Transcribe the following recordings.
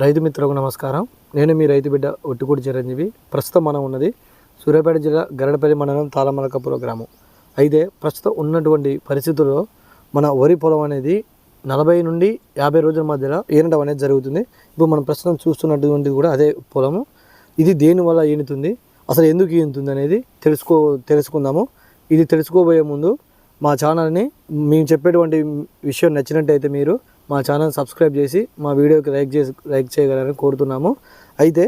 రైతు మిత్రులకు నమస్కారం. నేను మీ రైతు బిడ్డ ఒట్టుకూడి చిరంజీవి. ప్రస్తుతం మనం ఉన్నది సూర్యాపేట జిల్లా గరడపల్లి మండలం తాళమలకపుర గ్రామం. అయితే ప్రస్తుతం ఉన్నటువంటి పరిస్థితుల్లో మన వరి పొలం అనేది నలభై నుండి యాభై రోజుల మధ్యలో ఏనడం అనేది జరుగుతుంది. ఇప్పుడు మనం ప్రస్తుతం చూస్తున్నటువంటిది కూడా అదే పొలము. ఇది దేనివల్ల ఈనుతుంది అసలు ఎందుకు ఈనుతుంది అనేది తెలుసుకో తెలుసుకుందాము. ఇది తెలుసుకోబోయే ముందు మా ఛానల్ని మేము చెప్పేటువంటి విషయం నచ్చినట్టయితే మీరు మా ఛానల్ సబ్స్క్రైబ్ చేసి మా వీడియోకి లైక్ చేసి లైక్ చేయగలరని కోరుతున్నాము. అయితే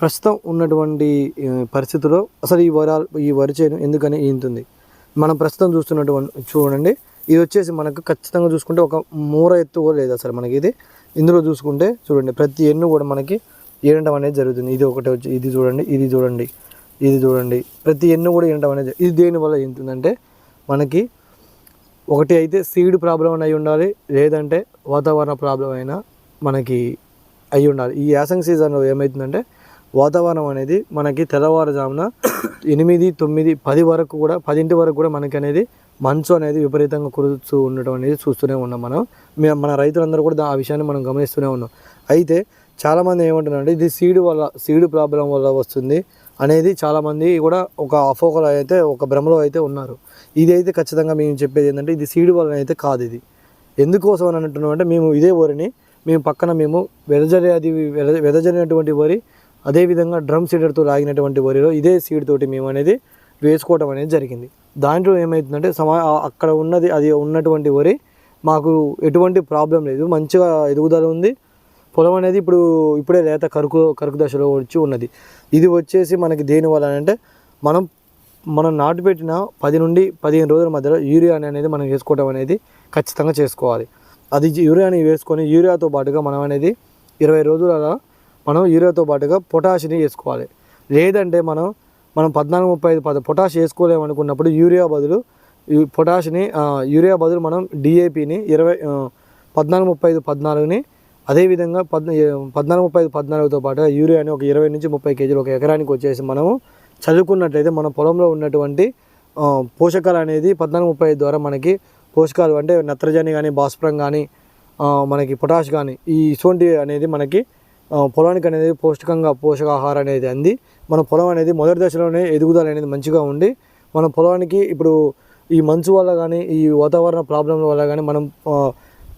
ప్రస్తుతం ఉన్నటువంటి పరిస్థితుల్లో అసలు ఈ వరాలు ఈ వరి చేను ఎందుకని ఈతుంది? మనం ప్రస్తుతం చూస్తున్నటువంటి చూడండి. ఇది వచ్చేసి మనకు ఖచ్చితంగా చూసుకుంటే ఒక మూర ఎత్తు కూడా లేదు అసలు మనకి ఇది. ఇందులో చూసుకుంటే చూడండి ప్రతి ఎన్ను కూడా మనకి ఏడటం అనేది జరుగుతుంది. ఇది ఒకటి వచ్చి ఇది చూడండి ఇది చూడండి ఇది చూడండి. ప్రతి ఎన్ను కూడా ఏడటం అనేది ఇది దేని వల్ల ఏంటుందంటే మనకి ఒకటి అయితే సీడ్ ప్రాబ్లం అని అయి ఉండాలి లేదంటే వాతావరణ ప్రాబ్లం అయినా మనకి అయి ఉండాలి ఈ యాసంగ్ సీజన్లో ఏమవుతుందంటే వాతావరణం అనేది మనకి తెల్లవారుజామున ఎనిమిది తొమ్మిది పది వరకు కూడా పదింటి వరకు కూడా మనకి అనేది మంచు అనేది విపరీతంగా కురుస్తూ ఉండటం అనేది చూస్తూనే ఉన్నాం మనం. మన రైతులందరూ కూడా ఆ విషయాన్ని మనం గమనిస్తూనే ఉన్నాం. అయితే చాలామంది ఏమంటున్నారంటే ఇది సీడు వల్ల సీడు ప్రాబ్లం వల్ల వస్తుంది అనేది చాలామంది కూడా ఒక అఫోకలో అయితే ఒక భ్రమలో అయితే ఉన్నారు. ఇది అయితే ఖచ్చితంగా మేము చెప్పేది ఏంటంటే ఇది సీడు వలన అయితే కాదు ఇది. ఎందుకోసం అని అంటున్నాం అంటే మేము ఇదే వరిని మేము పక్కన మేము వెదజరి అది వెద- వెదజరినటువంటి వరి అదేవిధంగా డ్రమ్ సీడర్తో లాగినటువంటి వరిలో ఇదే సీడ్ తోటి మేము అనేది వేసుకోవడం అనేది జరిగింది. దాంట్లో ఏమవుతుందంటే సమా అక్కడ ఉన్నది అది ఉన్నటువంటి వరి మాకు ఎటువంటి ప్రాబ్లం లేదు మంచిగా ఎదుగుదల ఉంది. పొలం అనేది ఇప్పుడు ఇప్పుడే లేత కరుకు కరుకు దశలో వచ్చి ఉన్నది. ఇది వచ్చేసి మనకి దేని వల్ల అంటే మనం మనం నాటు పెట్టిన పది నుండి పదిహేను రోజుల మధ్యలో యూరియా అనేది మనం వేసుకోవడం అనేది ఖచ్చితంగా చేసుకోవాలి. అది యూరియాని వేసుకొని యూరియాతో పాటుగా మనం అనేది ఇరవై రోజులలో మనం యూరియాతో పాటుగా పొటాషిని వేసుకోవాలి. లేదంటే మనం మనం పద్నాలుగు ముప్పై ఐదు పద పొటాష్ వేసుకోలేము అనుకున్నప్పుడు యూరియా బదులు పొటాష్ని యూరియా బదులు మనం డిఏపిని ఇరవై పద్నాలుగు ముప్పై ఐదు పద్నాలుగుని అదేవిధంగా పద్ పద్నాలుగు ముప్పై ఐదు పద్నాలుగుతో పాటు యూరియాని ఒక ఇరవై నుంచి ముప్పై కేజీలు ఒక ఎకరానికి వచ్చేసి మనము చల్లుకున్నట్లయితే మన పొలంలో ఉన్నటువంటి పోషకాలు అనేది పద్నాలుగు ముప్పై ఐదు ద్వారా మనకి పోషకాలు అంటే నత్రజని కానీ భాస్వరం కానీ మనకి పొటాష్ కానీ ఈ ఇటువంటి అనేది మనకి పొలానికి అనేది పౌష్టికంగా పోషకాహారం అనేది అంది. మన పొలం అనేది మొదటి దశలోనే ఎదుగుదల అనేది మంచిగా ఉండి మన పొలానికి ఇప్పుడు ఈ మంచు వల్ల కానీ ఈ వాతావరణ ప్రాబ్లం వల్ల కానీ మనం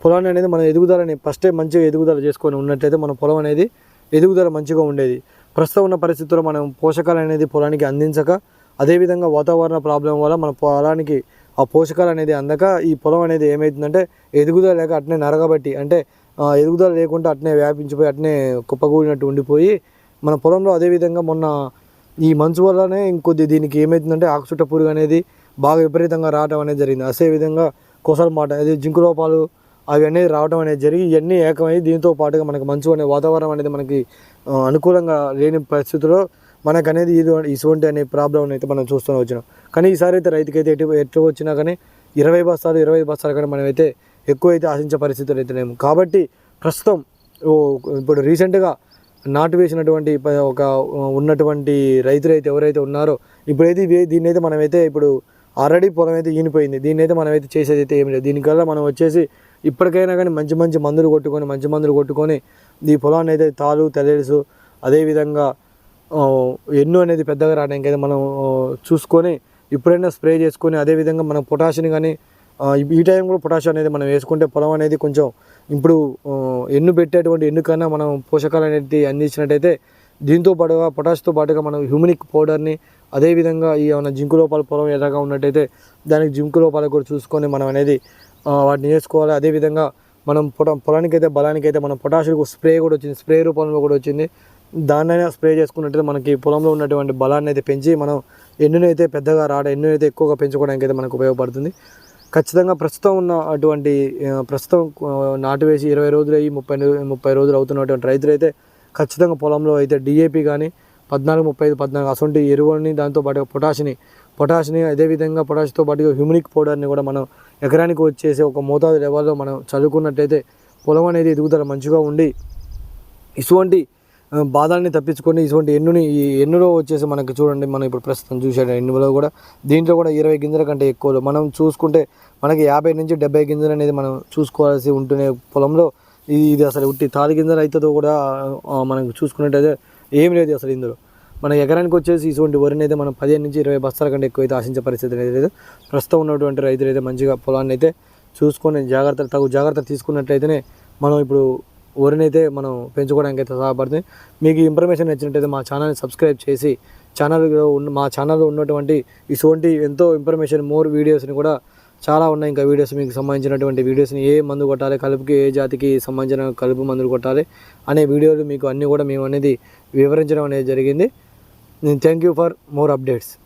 పొలాన్ని అనేది మన ఎదుగుదలని ఫస్టే మంచిగా ఎదుగుదల చేసుకొని ఉన్నట్లయితే మన పొలం అనేది ఎదుగుదల మంచిగా ఉండేది. ప్రస్తుతం ఉన్న పరిస్థితుల్లో మనం పోషకాలు అనేది పొలానికి అందించక అదేవిధంగా వాతావరణ ప్రాబ్లం వల్ల మన పొలానికి ఆ పోషకాలు అనేది అందక ఈ పొలం అనేది ఏమవుతుందంటే ఎదుగుదల లేక అట్నే నరగబట్టి అంటే ఎదుగుదల లేకుండా అట్నే వ్యాపించిపోయి అట్నే కుప్పగూడినట్టు ఉండిపోయి మన పొలంలో అదేవిధంగా మొన్న ఈ మంచు వల్లనే ఇంకొద్ది దీనికి ఏమవుతుందంటే ఆకుచుట్ట పురుగు అనేది బాగా విపరీతంగా రావడం అనేది జరిగింది. అదే విధంగా కొసలు మాట అది జింకు లోపాలు అవి అనేది రావడం అనేది జరిగి ఇవన్నీ ఏకమై దీంతో పాటుగా మనకి మంచు అనే వాతావరణం అనేది మనకి అనుకూలంగా లేని పరిస్థితుల్లో మనకు అనేది ఇది ఇటువంటి అనే ప్రాబ్లం అయితే మనం చూస్తూనే వచ్చినాం. కానీ ఈసారి అయితే రైతుకి అయితే ఎటు ఎటు వచ్చినా కానీ ఇరవై బస్తాలు ఇరవై బస్తాలు కానీ మనమైతే ఎక్కువ అయితే ఆశించే పరిస్థితులు అయితే లేము కాబట్టి ప్రస్తుతం ఓ ఇప్పుడు రీసెంట్గా నాటు వేసినటువంటి ఒక ఉన్నటువంటి రైతులు అయితే ఎవరైతే ఉన్నారో ఇప్పుడైతే దీన్ని అయితే మనమైతే ఇప్పుడు ఆల్రెడీ పొలం అయితే ఈనిపోయింది. దీన్ని అయితే మనమైతే చేసేది అయితే ఏం లేదు. దీనికల్లా మనం వచ్చేసి ఇప్పటికైనా కానీ మంచి మంచి మందులు కొట్టుకొని మంచి మందులు కొట్టుకొని ఈ పొలాన్ని అయితే తాలు తెలేసు అదేవిధంగా ఎన్ను అనేది పెద్దగా రావడానికి అయితే మనం చూసుకొని ఇప్పుడైనా స్ప్రే చేసుకొని అదేవిధంగా మనం పొటాషియం కానీ ఈ- టైం కూడా పొటాషియం అనేది మనం వేసుకుంటే పొలం అనేది కొంచెం ఇప్పుడు ఎన్ను పెట్టేటువంటి ఎన్నుకన్నా మనం పోషకాలు అనేది అందించినట్టయితే దీంతో పాటుగా పొటాష్తో పాటుగా మనం హ్యూమినిక్ పౌడర్ని అదేవిధంగా ఈ ఏమైనా జింకు లోపాల పొలం ఎలాగా ఉన్నట్టయితే దానికి జింకు లోపాలు కూడా చూసుకొని మనం అనేది వాటిని వేసుకోవాలి. అదేవిధంగా మనం పొట పొలానికి అయితే బలానికి అయితే మనం పొటాషియం స్ప్రే కూడా వచ్చింది. స్ప్రే రూపంలో కూడా వచ్చింది. దాన్నైనా స్ప్రే చేసుకున్నట్టయితే మనకి పొలంలో ఉన్నటువంటి బలాన్ని అయితే పెంచి మనం ఎన్నుని పెద్దగా రాడ ఎన్నుని అయితే ఎక్కువగా పెంచుకోవడానికి అయితే మనకు ఉపయోగపడుతుంది. ఖచ్చితంగా ప్రస్తుతం ఉన్న అటువంటి ప్రస్తుతం నాటు వేసి ఇరవై రోజులు అయ్యి ముప్పై ముప్పై రోజులు అవుతున్నటువంటి రైతులు అయితే ఖచ్చితంగా పొలంలో అయితే డిఏపి కానీ పద్నాలుగు ముప్పై ఐదు పద్నాలుగు అసొంటి ఎరువులని దాంతో పాటు పొటాషిని పొటాష్ని అదేవిధంగా పొటాషితో పాటుగా హ్యూమినిక్ పౌడర్ని కూడా మనం ఎకరానికి వచ్చేసి ఒక మోతాదు లెవెల్లో మనం చదువుకున్నట్టయితే పొలం అనేది ఎదుగుదల మంచిగా ఉండి ఇటువంటి బాధల్ని తప్పించుకొని ఇటువంటి ఎన్నుని ఈ ఎన్నులో వచ్చేసి మనకి చూడండి మనం ఇప్పుడు ప్రస్తుతం చూసాడు ఎన్నులో కూడా దీంట్లో కూడా ఇరవై గింజల కంటే ఎక్కువ మనం చూసుకుంటే మనకి యాభై నుంచి డెబ్బై గింజలు అనేది మనం చూసుకోవాల్సి ఉంటునే పొలంలో ఇది ఇది అసలు ఉట్టి తాలి గింజలు అవుతుందో కూడా మనకు మనం చూసుకున్నట్టయితే ఏం లేదు అసలు ఇందులో. మన ఎకరానికి వచ్చేసి ఇటువంటి వరిని అయితే మనం పదిహేను నుంచి ఇరవై బస్తాల కంటే ఎక్కువ అయితే ఆశించే పరిస్థితి అనేది లేదు. ప్రస్తుతం ఉన్నటువంటి రైతులు అయితే మంచిగా పొలాన్ని అయితే చూసుకొని జాగ్రత్త తగు జాగ్రత్త తీసుకున్నట్లయితేనే మనం ఇప్పుడు వరిని అయితే మనం పెంచుకోవడానికి అయితే సహాయపడుతుంది. మీకు ఇన్ఫర్మేషన్ నచ్చినట్టయితే మా ఛానల్ని సబ్స్క్రైబ్ చేసి ఛానల్లో ఉన్న మా ఛానల్లో ఉన్నటువంటి ఇటువంటి ఎంతో ఇన్ఫర్మేషన్ మోర్ వీడియోస్ని కూడా చాలా ఉన్నాయి. ఇంకా వీడియోస్ మీకు సంబంధించినటువంటి వీడియోస్ని ఏ మందు కొట్టాలి కలుపుకి ఏ జాతికి సంబంధించిన కలుపు మందులు కొట్టాలి అనే వీడియోలు మీకు అన్నీ కూడా మేము అనేది వివరించడం అనేది జరిగింది. Thank you for more updates.